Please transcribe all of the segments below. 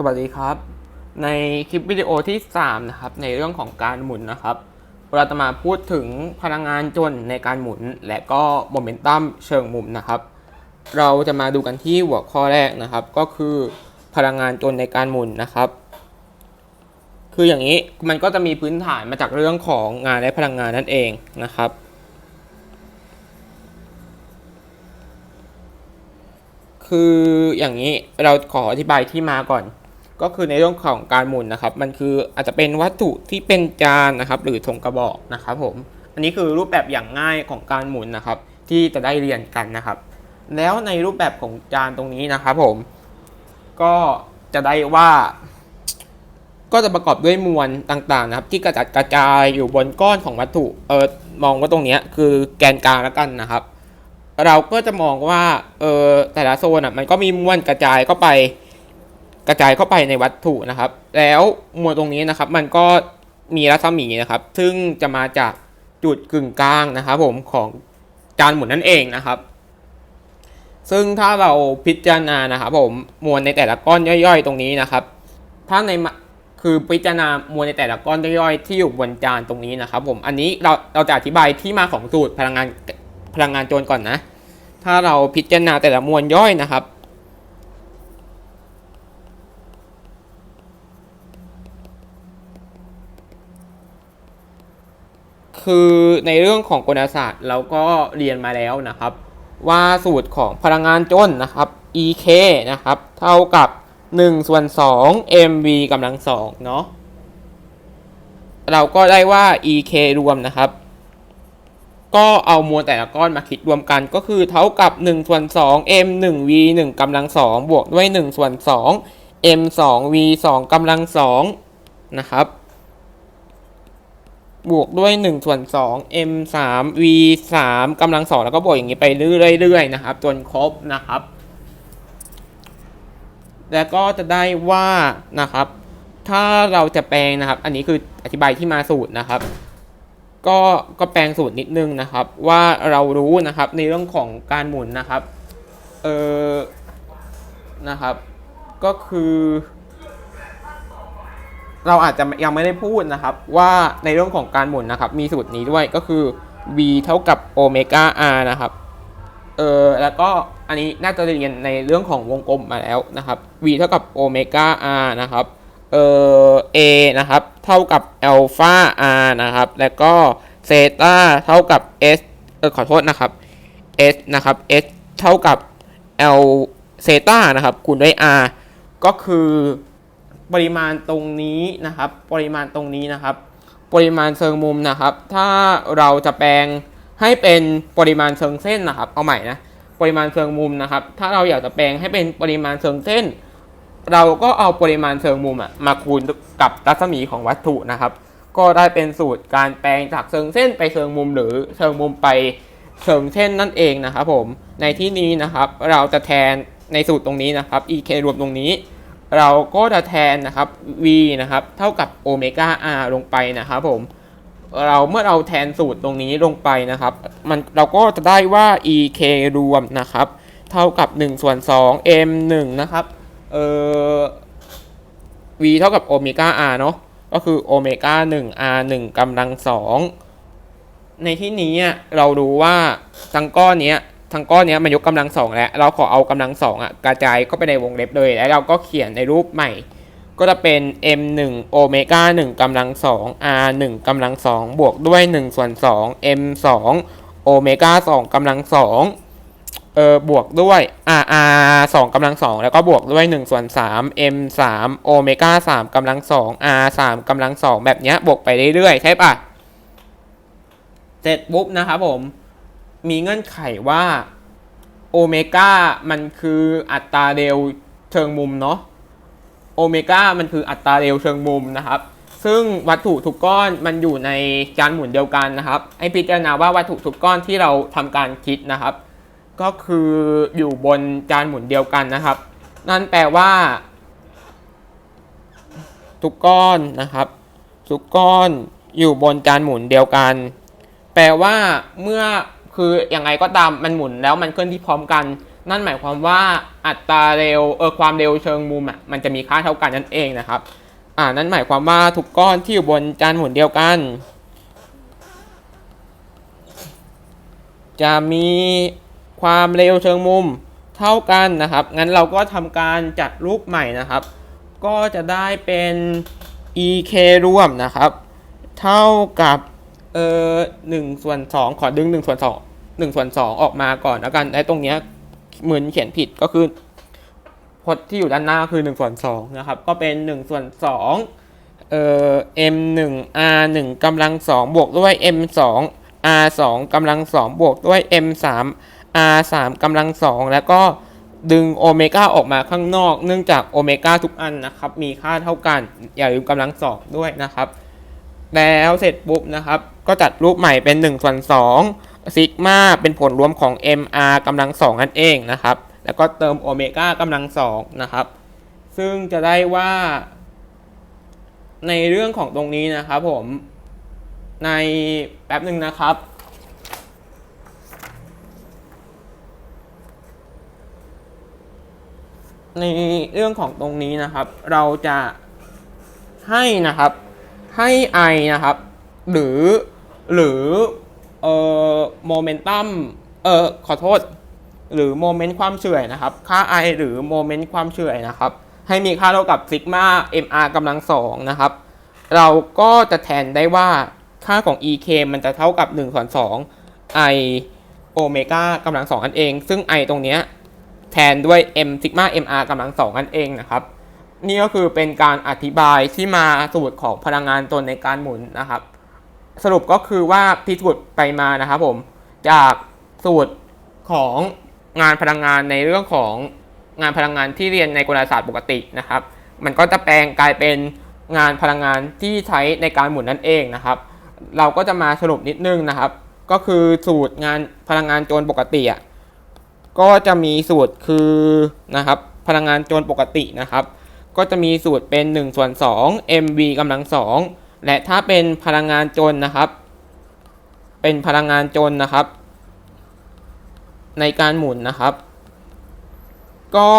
สวัสดีครับ ในคลิปวิดีโอที่ 3 นะครับ ในเรื่องของการหมุนนะครับ เราจะมาพูดถึงพลังงานจนในการหมุน และก็โมเมนตัมเชิงมุมนะครับ เราจะมาดูกันที่หัวข้อแรกนะครับ ก็คือพลังงานจนในการหมุนนะครับ คืออย่างนี้มันก็จะมีพื้นฐานมาจากเรื่องของงานและพลังงานนั่นเองนะครับคืออย่างนี้เราขออธิบายที่มาก่อน ก็คือในเรื่องของการหมุนนะครับ มันคืออาจจะเป็นวัตถุที่เป็นจานนะครับ หรือธงกระบอกนะครับผม อันนี้คือรูปแบบอย่างง่ายของการหมุนนะครับ ที่จะได้เรียนกันนะครับ แล้วในรูปแบบของจานตรงนี้นะครับผม ก็จะได้ว่า ก็จะประกอบด้วยมวลต่างๆนะครับ ที่กระจัดกระจายอยู่บนก้อนของวัตถุ เออมองว่าตรงนี้คือแกนกลางแล้วกันนะครับ เราก็จะมองว่า เออแต่ละโซนอะมันก็มีมวลกระจายเข้าไป กระจายเข้าไปในวัตถุนะครับ แล้วมวลตรงนี้นะครับมันก็มีรัศมีนะครับ ซึ่งจะมาจากจุดกึ่งกลางนะครับ ผมของจานหมุนนั่นเองนะครับ ซึ่งถ้าเราพิจารณานะครับ ผมมวลในแต่ละก้อนย่อยๆ ตรงนี้นะครับ ถ้าในคือพิจารณามวลในแต่ละก้อนย่อยๆที่อยู่บนจานตรงนี้นะครับ ผมอันนี้เราเราจะอธิบายที่มาของสูตรพลังงานพลังงานโจรก่อนนะ ถ้าเราพิจารณาแต่ละมวลย่อยนะครับ คือในเรื่องของกลศาสตร์เราก็เรียนมาแล้วนะครับ ว่าสูตรของพลังงานจนนะครับ EK นะครับ เท่ากับ1ส่วน2 mv กำลังสองเนาะเราก็ได้ว่า EK รวมนะครับ ก็เอามวลแต่ละก้อนมาคิดรวมกันก็คือเท่ากับ1ส่วน2 m 1 v 1กำลัง2บวกด้วย1ส่วน2 m 2 v 2กำลัง2นะครับ บวกด้วย1ส่วน2 m 3 v 3กำลัง2แล้วก็บวกอย่างนี้ไปเรื่อยๆนะครับจนครบนะครับ แล้วก็จะได้ว่านะครับ ถ้าเราจะแปลงนะครับ อันนี้คืออธิบายที่มาสูตรนะครับ ก็ก็แปลงสูตรนิดนึงนะครับ ว่าเรารู้นะครับในเรื่องของการหมุนนะครับเออนะครับ ก็คือ เราอาจจะยังไม่ได้พูดนะครับ ว่าในเรื่องของการหมุนนะครับ มีสูตรนี้ด้วยก็คือ v เท่ากับโอเมก้า r นะครับเออแล้วก็อันนี้น่าจะเรียนในเรื่องของวงกลมมาแล้วนะครับ v เท่ากับโอเมก้า r นะครับเออ a นะครับ เท่ากับอัลฟา r นะครับ แล้วก็เซตาเท่ากับ s เออขอโทษนะครับ s นะครับ s เท่ากับ l เซตานะครับคูณด้วย r ก็คือ ปริมาณตรงนี้นะครับ ปริมาณตรงนี้นะครับ ปริมาณเชิงมุมนะครับ ถ้าเราจะแปลงให้เป็นปริมาณเชิงเส้นนะครับ เอาใหม่นะ ปริมาณเชิงมุมนะครับ ถ้าเราอยากจะแปลงให้เป็นปริมาณเชิงเส้น เราก็เอาปริมาณเชิงมุมอะมาคูณกับรัศมีของวัตถุนะครับ ก็ได้เป็นสูตรการแปลงจากเชิงเส้นไปเชิงมุม หรือเชิงมุมไปเชิงเส้นนั่นเองนะครับผม ในที่นี้นะครับ เราจะแทนในสูตรตรงนี้นะครับ ek รวมตรงนี้ เราก็จะแทนนะครับ v นะครับ เท่ากับโอเมก้า r ลงไปนะครับผม เราเมื่อเราแทนสูตรตรงนี้ลงไปนะครับ มันเราก็จะได้ว่า ek รวมนะครับ เท่ากับ1ส่วน2 m 1นะครับ เอ่อ v เท่ากับโอเมก้า r เนาะ ก็คือโอเมก้า1 r 1กำลัง2ในที่นี้เรารู้ว่าทั้งก้อนเนี้ย ทั้งก้อนนี้มันยกกำลังสองแล้วเราขอเอากำลังสองอะกระจายเข้าไปในวงเล็บเลย แล้วเราก็เขียนในรูปใหม่ ก็จะเป็น m 1โอเมก้า1กำลัง2 r 1กำลัง2บวกด้วย1ส่วน2 m 2โอเมก้า2กำลัง2เออบวกด้วย r r 2กำลัง2แล้วก็บวกด้วย1ส่วน3 m 3โอเมก้า3กำลัง2 r 3กำลัง2แบบเนี้ยบวกไปเรื่อยๆใช่ปะเสร็จปุ๊บนะครับผม มีเงื่อนไขว่าโอเมก้ามันคืออัตราเร็วเชิงมุมเนาะโอเมก้ามันคืออัตราเร็วเชิงมุมนะครับ ซึ่งวัตถุทุกก้อนมันอยู่ในจานหมุนเดียวกันนะครับให้พิจารณาว่าวัตถุทุกก้อนที่เราทำการคิดนะครับ ก็คืออยู่บนจานหมุนเดียวกันนะครับ นั่นแปลว่า ทุกก้อนนะครับ ทุกก้อนอยู่บนจานหมุนเดียวกัน แปลว่าเมื่อ คืออย่างไรก็ตามมันหมุนแล้วมันเคลื่อนที่พร้อมกัน นั่นหมายความว่าอัตราเร็วเออความเร็วเชิงมุมอะมันจะมีค่าเท่ากันนั่นเองนะครับอ่านั่นหมายความว่าทุกก้อนที่อยู่บนจานหมุนเดียวกัน จะมีความเร็วเชิงมุมเท่ากันนะครับ งั้นเราก็ทำการจัดรูปใหม่นะครับ ก็จะได้เป็น ek รวมนะครับ เท่ากับเออหนึ่งส่วนสองขอดึงหนึ่งส่วนสอง หนึ่งส่วนสองออกมาก่อนแล้วกันและตรงเนี้ยเหมือนเขียนผิดก็คือพจน์ที่อยู่ด้านหน้าคือ1ส่วน2นะครับก็เป็น1ส่วน2เอ่อ m 1 r 1กำลัง2บวกด้วย m 2 r 2กำลัง2บวกด้วย m 3 r 3กำลัง2แล้วก็ดึงโอเมก้าออกมาข้างนอก เนื่องจากโอเมก้าทุกอันนะครับมีค่าเท่ากัน อย่าลืมกำลังสองด้วยนะครับ แล้วเสร็จปุ๊บนะครับ ก็จัดรูปใหม่เป็น1ส่วน2 ซิกมาเป็นผลรวมของ mr กำลังสองนั่นเองนะครับ แล้วก็เติมโอเมก้ากำลังสองนะครับ ซึ่งจะได้ว่า ในเรื่องของตรงนี้นะครับผม ในแป๊บหนึ่งนะครับในเรื่องของตรงนี้นะครับ เราจะให้นะครับให้ i นะครับ หรือหรือ เอ่อโมเมนตัมเออขอโทษ หรือโมเมนต์ความเฉื่อยนะครับ ค่า i หรือโมเมนต์ความเฉื่อยนะครับ ให้มีค่าเท่ากับซิกมา mr กำลังสองนะครับ เราก็จะแทนได้ว่าค่าของ ek มันจะเท่ากับ1ส่วน2 i โอเมก้ากำลังสองนั่นเอง ซึ่ง i ตรงเนี้ยแทนด้วย m ซิกมา mr กำลังสองนั่นเองนะครับ นี่ก็คือเป็นการอธิบายที่มาสูตรของพลังงานตนในการหมุนนะครับ สรุปก็คือว่าพิสูจน์ไปมานะครับผมจากสูตรของงานพลังงานในเรื่องของงานพลังงานที่เรียนในกลศาสตร์ปกตินะครับ มันก็จะแปลงกลายเป็นงานพลังงานที่ใช้ในการหมุนนั่นเองนะครับ เราก็จะมาสรุปนิดนึงนะครับ ก็คือสูตรงานพลังงานโจรปกติอะก็จะมีสูตรคือนะครับพลังงานโจรปกตินะครับ ก็จะมีสูตรเป็น1ส่วน2 mv กำลัง2 และถ้าเป็นพลังงานจนนะครับ เป็นพลังงานจนนะครับ ในการหมุนนะครับ ก็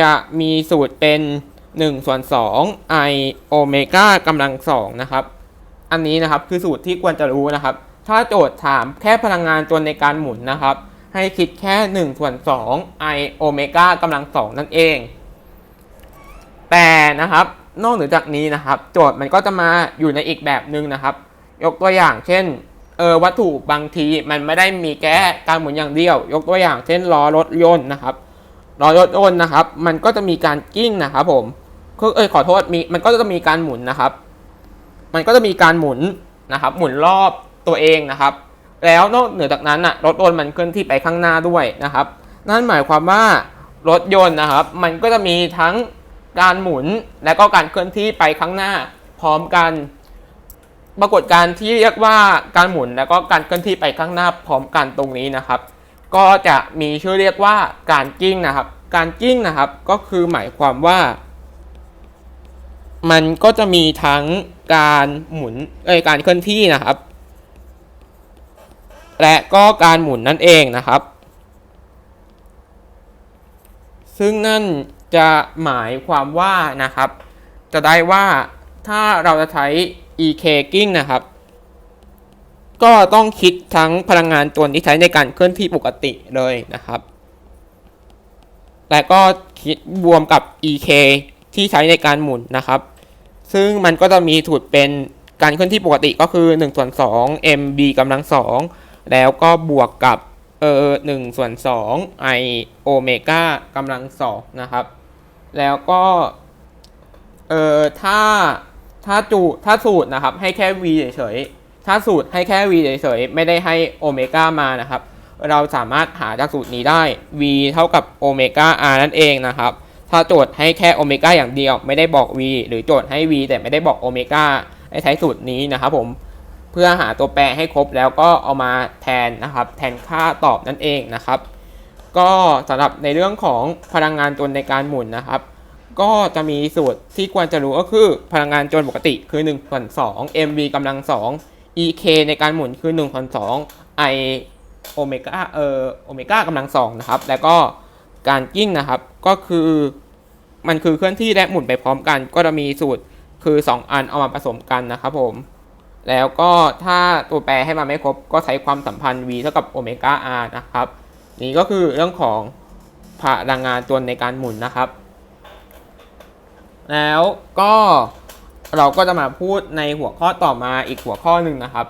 จะมีสูตรเป็น1ส่วน2 i โอเมก้ากำลัง2นะครับ อันนี้นะครับคือสูตรที่ควรจะรู้นะครับ ถ้าโจทย์ถามแค่พลังงานจนในการหมุนนะครับ ให้คิดแค่1ส่วน2 i โอเมก้ากำลัง2นั่นเอง แต่นะครับ นอกเหนือจากนี้นะครับ โจทย์มันก็จะมาอยู่ในอีกแบบหนึ่งนะครับ ยกตัวอย่างเช่นเออวัตถุบางทีมันไม่ได้มีแค่การหมุนอย่างเดียว ยกตัวอย่างเช่นล้อรถยนต์นะครับล้อรถยนต์นะครับ มันก็จะมีการกิ้งนะครับผมคือเออขอโทษมีมันก็จะมีการหมุนนะครับ มันก็จะมีการหมุนนะครับ หมุนรอบตัวเองนะครับ แล้วนอกเหนือจากนั้นอะรถยนต์มันเคลื่อนที่ไปข้างหน้าด้วยนะครับ นั่นหมายความว่ารถยนต์นะครับ มันก็จะมีทั้ง การหมุนและก็การเคลื่อนที่ไปข้างหน้าพร้อมกัน ปรากฏการที่เรียกว่าการหมุนแล้วก็การเคลื่อนที่ไปข้างหน้าพร้อมกันตรงนี้นะครับ ก็จะมีชื่อเรียกว่าการกิ้งนะครับ การกิ้งนะครับก็คือหมายความว่า มันก็จะมีทั้งการหมุนเอ้ยการเคลื่อนที่นะครับ และก็การหมุนนั่นเองนะครับ ซึ่งนั่น จะหมายความว่านะครับ จะได้ว่าถ้าเราจะใช้ ek กิ้งนะครับ ก็ต้องคิดทั้งพลังงานตัวที่ใช้ในการเคลื่อนที่ปกติเลยนะครับและก็คิดรวมกับ ek ที่ใช้ในการหมุนนะครับ ซึ่งมันก็จะมีสูตรเป็นการเคลื่อนที่ปกติก็คือ1ส่วน2 mb กำลัง2แล้วก็บวกกับเออหนึ่งส่วนสอง i โอเมก้ากำลังสองนะครับ แล้วก็เออถ้าถ้าจูถ้าสูตรนะครับให้แค่ v เฉยๆถ้าสูตรให้แค่ v เฉยๆไม่ได้ให้โอเมก้ามานะครับ เราสามารถหาจากสูตรนี้ได้ v เท่ากับโอเมก้า r นั่นเองนะครับ ถ้าโจทย์ให้แค่โอเมก้าอย่างเดียวไม่ได้บอก v หรือโจทย์ให้ v แต่ไม่ได้บอกโอเมก้าให้ใช้สูตรนี้นะครับผมเพื่อหาตัวแปรให้ครบแล้วก็เอามาแทนนะครับ แทนค่าตอบนั่นเองนะครับ ก็สำหรับในเรื่องของพลังงานจนในการหมุนนะครับ ก็จะมีสูตรที่ควรจะรู้ก็คือพลังงานจนปกติคือ1ส่วน2 mv กำลัง 2 ek ในการหมุนคือ1ส่วน2 i โอเมก้าเอ่อโอเมก้ากำลัง2นะครับ แล้วก็การกิ้งนะครับ ก็คือมันคือเคลื่อนที่และหมุนไปพร้อมกัน ก็จะมีสูตรคือ 2 อันเอามาผสมกันนะครับผม แล้วก็ถ้าตัวแปรให้มาไม่ครบ ก็ใช้ความสัมพันธ์ v เท่ากับโอเมก้า r นะครับ นี่ก็คือเรื่องของพลังงานตัวในการหมุนนะครับ แล้วก็เราก็จะมาพูดในหัวข้อต่อมาอีกหัวข้อหนึ่งนะครับ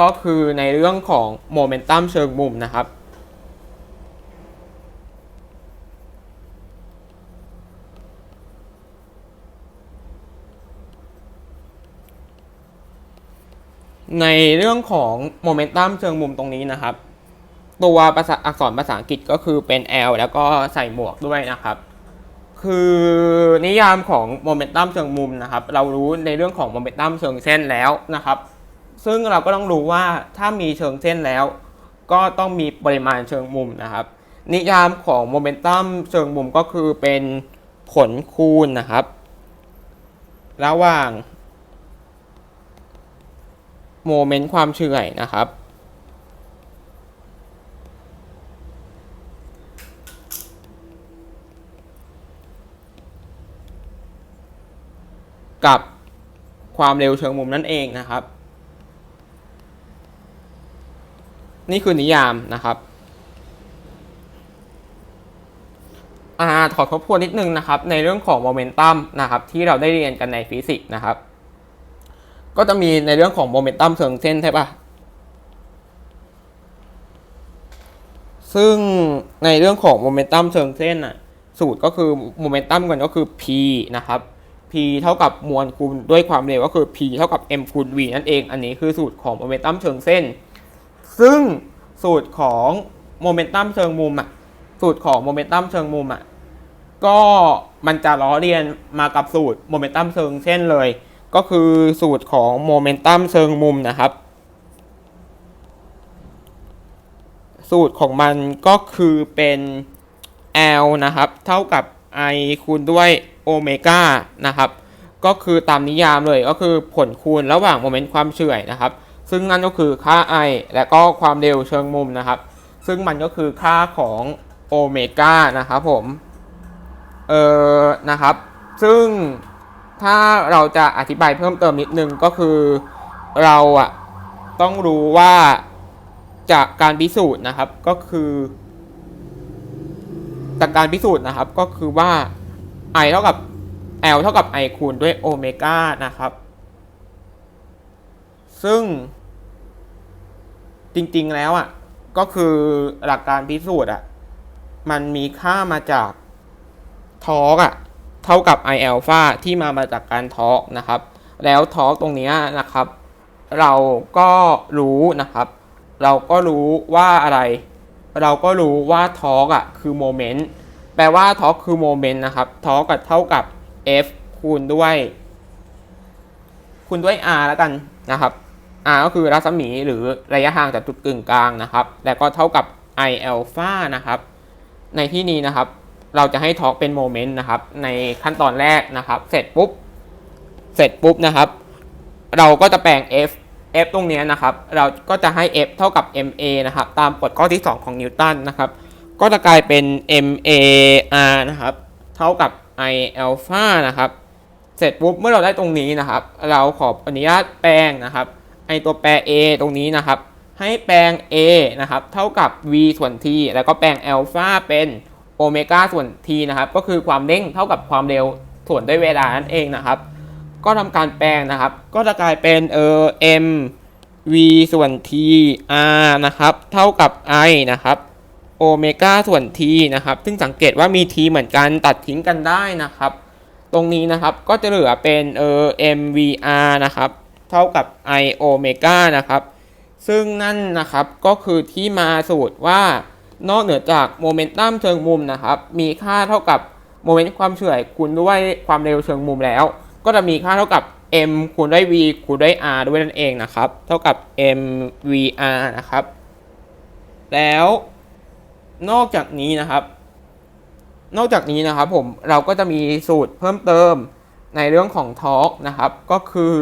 ก็คือในเรื่องของโมเมนตัมเชิงมุมนะครับในเรื่องของโมเมนตัมเชิงมุมตรงนี้นะครับ ตัวภาษาอักษรภาษาอังกฤษก็คือเป็น L แล้วก็ใส่หมวกด้วยนะครับ คือนิยามของโมเมนตัมเชิงมุมนะครับ เรารู้ในเรื่องของโมเมนตัมเชิงเส้นแล้วนะครับ ซึ่งเราก็ต้องรู้ว่าถ้ามีเชิงเส้นแล้ว ก็ต้องมีปริมาณเชิงมุมนะครับ นิยามของโมเมนตัมเชิงมุมก็คือเป็นผลคูณนะครับ ระหว่างโมเมนต์ความเฉื่อยนะครับ กับความเร็วเชิงมุมนั่นเองนะครับ นี่คือนิยามนะครับอาขอทบทวนนิดนึงนะครับ ในเรื่องของโมเมนตัมนะครับ ที่เราได้เรียนกันในฟิสิกส์นะครับ ก็จะมีในเรื่องของโมเมนตัมเชิงเส้นใช่ปะซึ่งในเรื่องของโมเมนตัมเชิงเส้นน่ะสูตรก็คือโมเมนตัมกันก็คือ p นะครับ p เท่ากับมวลคูณด้วยความเร็วก็คือ p เท่ากับ m คูณ v นั่นเอง อันนี้คือสูตรของโมเมนตัมเชิงเส้น ซึ่งสูตรของโมเมนตัมเชิงมุมอะ สูตรของโมเมนตัมเชิงมุมอะ ก็มันจะล้อเลียนมากับสูตรโมเมนตัมเชิงเส้นเลย ก็คือสูตรของโมเมนตัมเชิงมุมนะครับ สูตรของมันก็คือเป็น L นะครับ เท่ากับ I คูณด้วย โอเมก้านะครับก็คือตามนิยามเลยก็คือผลคูณระหว่างโมเมนต์ความเฉื่อยนะครับ ซึ่งนั่นก็คือค่า I และก็ความเร็วเชิงมุมนะครับ ซึ่งมันก็คือค่าของโอเมก้านะครับผมเออนะครับ ซึ่งถ้าเราจะอธิบายเพิ่มเติมนิดนึงก็คือเราอะต้องรู้ว่าจากการพิสูจน์นะครับก็คือ จากการพิสูจน์นะครับก็คือว่า i เท่ากับ l เท่ากับ i คูณด้วยโอเมก้านะครับ ซึ่ง จริงๆแล้วอะ ก็คือหลักการพิสูจน์อะ มันมีค่ามาจากทอร์กอะ เท่ากับ i อ l ลฟาที่มามาจากการทอร์กนะครับ แล้วทอร์กตรงนี้นะครับ เราก็รู้นะครับ เราก็รู้ว่าอะไร เราก็รู้ว่าทอร์กอะคือโมเมนต์ ลว่าทอร์กคือโมเมนต์นะครับทอร์กเท่ากับ F คูณด้วย คูณด้วย R แล้วกันนะครับ R ก็คือรัศมีหรือระยะห่างจากจุดกึ่งกลางนะครับ แล้วก็เท่ากับ I อ l ลฟานะครับ ในที่นี้นะครับ เราจะให้ทอร์กเป็นโมเมนต์นะครับ ในขั้นตอนแรกนะครับ เสร็จปุ๊บ เสร็จปุ๊บนะครับ เราก็จะแปลง F F ตรงนี้นะครับ เราก็จะให้ F เท่ากับ ma นะครับ ตามกฎข้อที่ 2 ของนิวตันนะครับ ก็จะกลายเป็น mar นะครับ เท่ากับ i alpha นะครับ เสร็จปุ๊บเมื่อเราได้ตรงนี้นะครับ เราขออนุญาตแปลงนะครับ ไอตัวแปร a ตรงนี้นะครับ ให้แปลง a นะครับ เท่ากับ v ส่วน t แล้วก็แปลง alpha เป็นโอเมก้าส่วน t นะครับ ก็คือความเร่งเท่ากับความเร็วส่วนด้วยเวลานั่นเองนะครับ ก็ทำการแปลงนะครับ ก็จะกลายเป็นเออ m v ส่วน t r นะครับ เท่ากับ i นะครับ โอเมก้าส่วน t นะครับ ซึ่งสังเกตว่ามี t เหมือนกันตัดทิ้งกันได้นะครับ ตรงนี้นะครับก็จะเหลือเป็นเออ mvr นะครับ เท่ากับ i โอเมก้านะครับ ซึ่งนั่นนะครับก็คือที่มาสูตรว่านอกเหนือจากโมเมนตัมเชิงมุมนะครับ มีค่าเท่ากับโมเมนต์ความเฉื่อยคูณด้วยความเร็วเชิงมุมแล้ว ก็จะมีค่าเท่ากับ m คูณด้วย v คูณด้วย r ด้วยนั่นเองนะครับ เท่ากับ mvr นะครับ แล้ว นอกจากนี้นะครับ นอกจากนี้นะครับผมเราก็จะมีสูตรเพิ่มเติมในเรื่องของทอร์กนะครับ ก็คือ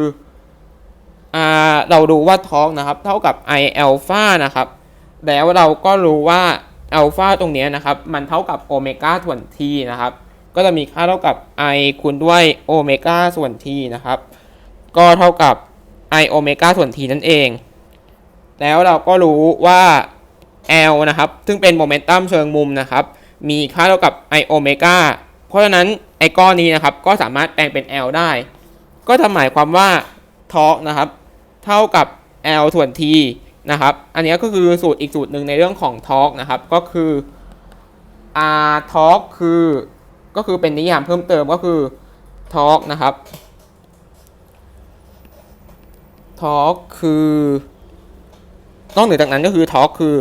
อเรารู้ว่าทอร์กนะครับ เท่ากับ i alpha นะครับ แล้วเราก็รู้ว่าอัลฟาตรงนี้นะครับ มันเท่ากับโอเมก้าส่วน t นะครับ ก็จะมีค่าเท่ากับ i คูณด้วยโอเมก้าส่วน t นะครับ ก็เท่ากับ i โอเมก้าส่วน t นั่นเอง แล้วเราก็รู้ว่า L นะครับ ซึ่งเป็นโมเมนตัมเชิงมุมนะครับ มีค่าเท่ากับ i โอเมกาเพราะฉะนั้นไอ้ก้อนนี้นะครับ ก็สามารถแปลงเป็น L ได้ ก็ทำหมายความว่าทอร์กนะครับ เท่ากับ L ส่วน T นะครับ อันนี้ก็คือสูตรอีกสูตรหนึ่งในเรื่องของทอร์กนะครับ ก็คือ R ทอร์กคือ ก็คือเป็นนิยามเพิ่มเติมก็คือทอร์กนะครับทอร์กคือ นอกเหนือจากนั้นก็คือทอร์กคือ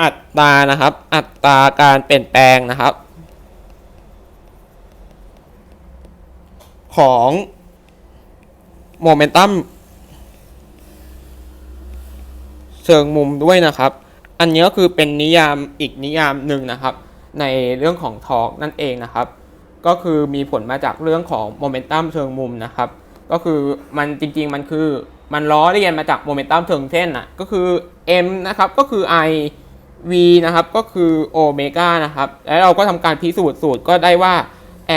อัตรานะครับ อัตราการเปลี่ยนแปลงนะครับ ของโมเมนตัมเชิงมุมด้วยนะครับ อันนี้ก็คือเป็นนิยามอีกนิยามหนึ่งนะครับ ในเรื่องของทอร์กนั่นเองนะครับ ก็คือมีผลมาจากเรื่องของโมเมนตัมเชิงมุมนะครับ ก็คือมันจริง ๆ มันคือมันล้อเลียนมาจากโมเมนตัมเชิงเส้นอะก็คือ m นะครับก็คือ i v นะครับก็คือโอเมก้านะครับ แล้วเราก็ทำการพิสูจน์สูตรก็ได้ว่า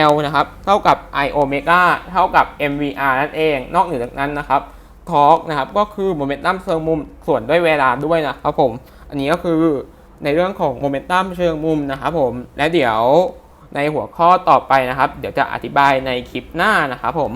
L นะครับเท่ากับ I โอเมก้าเท่ากับ mvr นั่นเอง นอกเหนือจากนั้นนะครับทอร์กนะครับก็คือโมเมนตัมเชิงมุมส่วนด้วยเวลาด้วยนะครับผม อันนี้ก็คือในเรื่องของโมเมนตัมเชิงมุมนะครับผม และเดี๋ยวในหัวข้อต่อไปนะครับ เดี๋ยวจะอธิบายในคลิปหน้านะครับผม